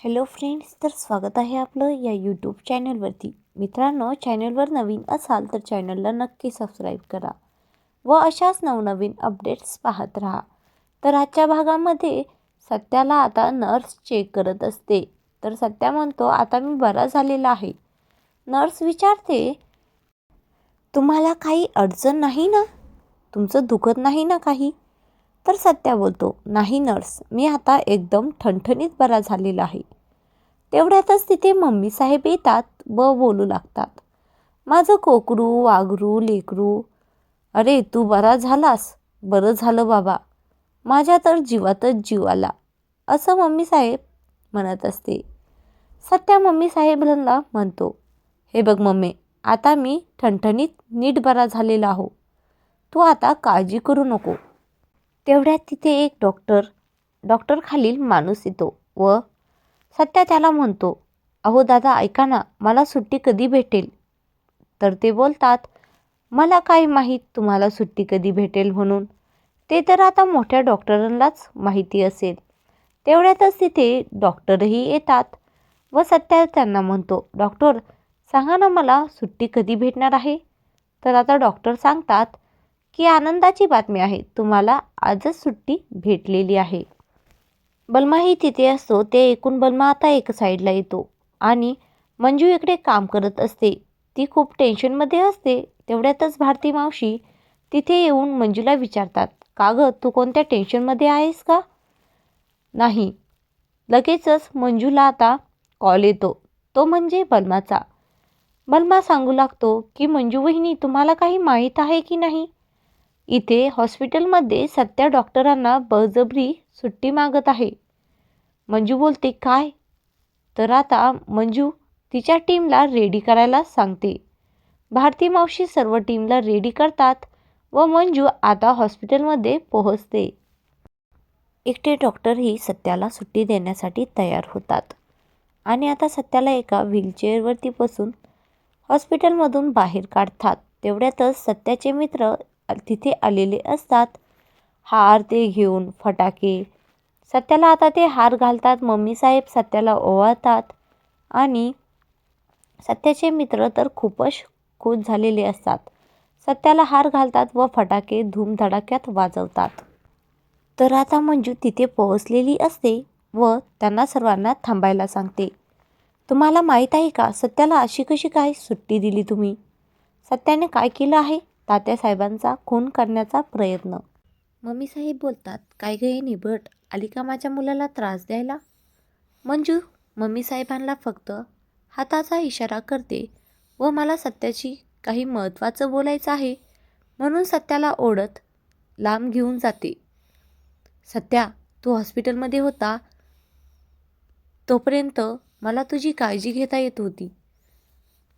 Hello friends तर स्वागत आहे आपलं या यूट्यूब चॅनलवरती मित्रांनो चॅनलवर नवीन असाल तर चॅनलला नक्की सबस्क्राईब करा व अशाच नवनवीन अपडेट्स पाहत राहा. तर आजच्या भागामध्ये सत्याला आता नर्स चेक करत असते. तर सत्या म्हणतो आता मी बरा झालेला आहे. नर्स विचारते तुम्हाला काही अडचण नाही ना? तुमचं दुखत नाही ना काही? तर सत्या बोलतो नाही नर्स मी आता एकदम ठणठणीत बरा झालेला आहे. तेवढ्यातच तिथे मम्मी साहेब येतात व बोलू लागतात. माझं कोकरू वाघरू लेकरू. अरे तू बरा झालास. बरं झालं बाबा. माझ्या तर जीवातच जीव आला. असं मम्मी साहेब म्हणत असते. सत्या मम्मी साहेबांना म्हणतो हे बघ मम्मी आता मी ठणठणीत नीट बरा झालेला आहो. तू आता काळजी करू नको. तेवढ्यात तिथे एक डॉक्टर डॉक्टर खालील माणूस येतो व सत्या त्याला म्हणतो अहो दादा ऐका ना मला सुट्टी कधी भेटेल? तर ते बोलतात मला काय माहीत तुम्हाला सुट्टी कधी भेटेल म्हणून? ते तर आता मोठ्या डॉक्टरांनाच माहिती असेल. तेवढ्यातच तिथे डॉक्टरही येतात व सत्या त्यांना म्हणतो डॉक्टर सांगा ना मला सुट्टी कधी भेटणार आहे? तर आता डॉक्टर सांगतात की आनंदाची बातमी आहे. तुम्हाला आजच सुट्टी भेटलेली आहे. बलमाही तिथे असतो. ते ऐकून बलमा आता एक साईडला येतो. आणि मंजू इकडे काम करत असते. ती खूप टेन्शनमध्ये असते. तेवढ्यातच भारती मावशी तिथे येऊन मंजूला विचारतात का गं तू कोणत्या टेन्शनमध्ये आहेस का? नाही. लगेचच मंजूला आता कॉल येतो. तो म्हणजे बलमाचा. बलमा सांगू लागतो की मंजू वहिनी तुम्हाला काही माहीत आहे की नाही? इथे हॉस्पिटलमध्ये सत्या डॉक्टरांना बळजबरी सुट्टी मागत आहे. मंजू बोलते काय? तर आता मंजू तिच्या टीमला रेडी करायला सांगते. भारती मावशी सर्व टीमला रेडी करतात व मंजू आता हॉस्पिटलमध्ये पोहोचते. एकटे डॉक्टरही सत्याला सुट्टी देण्यासाठी तयार होतात आणि आता सत्याला एका व्हीलचेअरवरती बसून हॉस्पिटलमधून बाहेर काढतात. तेवढ्यातच सत्याचे मित्र तिथे आलेले असतात. हार ते घेऊन फटाके. सत्याला आता ते हार घालतात. मम्मी साहेब सत्याला ओवाळतात. आणि सत्याचे मित्र तर खूपच खुश झालेले असतात. सत्याला हार घालतात व फटाके धूमधडाक्यात वाजवतात. तर आता मंजू तिथे पोहोचलेली असते व त्यांना सर्वांना थांबायला सांगते. तुम्हाला माहीत आहे का? सत्याला अशी कशी काय सुट्टी दिली तुम्ही? सत्याने काय केलं आहे? तात्यासाहेबांचा खून करण्याचा प्रयत्न. मम्मी साहेब बोलतात काय गं हे निबट? आली का माझ्या मुलाला त्रास द्यायला? मंजू मम्मी साहेबांना फक्त हाताचा इशारा करते व मला सत्याची काही महत्त्वाचं बोलायचं आहे म्हणून सत्याला ओढत लांब घेऊन जाते. सत्या तू हॉस्पिटलमध्ये होता? तोपर्यंत मला तुझी काळजी घेता येत होती.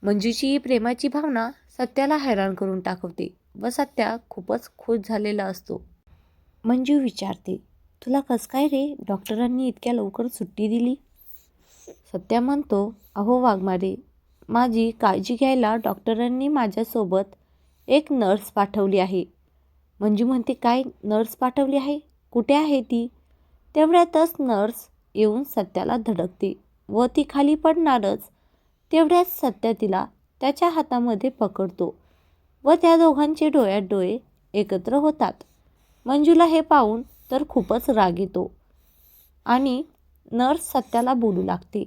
मंजूची ही प्रेमाची भावना सत्याला हैराण करून टाकवते व सत्या खूपच खुश झालेला असतो. मंजू विचारते तुला कस काय रे? डॉक्टरांनी इतक्या लवकर सुट्टी दिली? सत्या म्हणतो अहो वाघमारे माझी काळजी घ्यायला डॉक्टरांनी माझ्यासोबत एक नर्स पाठवली आहे. मंजू म्हणते काय नर्स पाठवली आहे? कुठे आहे ती? तेवढ्यातच नर्स येऊन सत्याला धडकते व ती खाली पडणारच. तेवढ्याच सत्या तिला त्याच्या हातामध्ये पकडतो व त्या दोघांचे डोळ्यात डोळे एकत्र होतात. मंजूला हे पाहून तर खूपच राग येतो आणि नर्स सत्याला बोलू लागते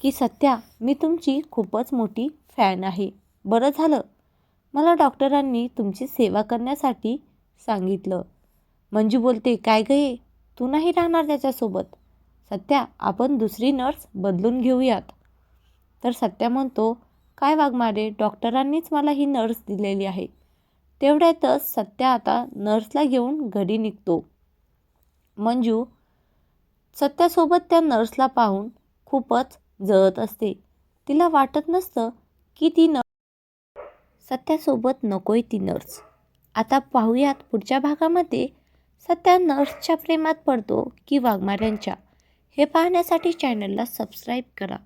की सत्या मी तुमची खूपच मोठी फॅन आहे. बरं झालं. मला डॉक्टरांनी तुमची सेवा करण्यासाठी सांगितलं. मंजू बोलते काय गये तू नाही राहणार त्याच्यासोबत. सत्या आपण दुसरी नर्स बदलून घेऊयात. तर सत्या म्हणतो काय वाघमारे डॉक्टरांनीच मला ही नर्स दिलेली आहे. तेवढ्यातच सत्या आता नर्सला घेऊन घरी निघतो. मंजू सत्यासोबत त्या नर्सला पाहून खूपच जळत असते. तिला वाटत नसतं की ती न सत्यासोबत नकोय ती नर्स. आता पाहूयात पुढच्या भागामध्ये सत्या नर्सच्या प्रेमात पडतो की वाघमाऱ्यांच्या. हे पाहण्यासाठी चॅनलला सबस्क्राईब करा.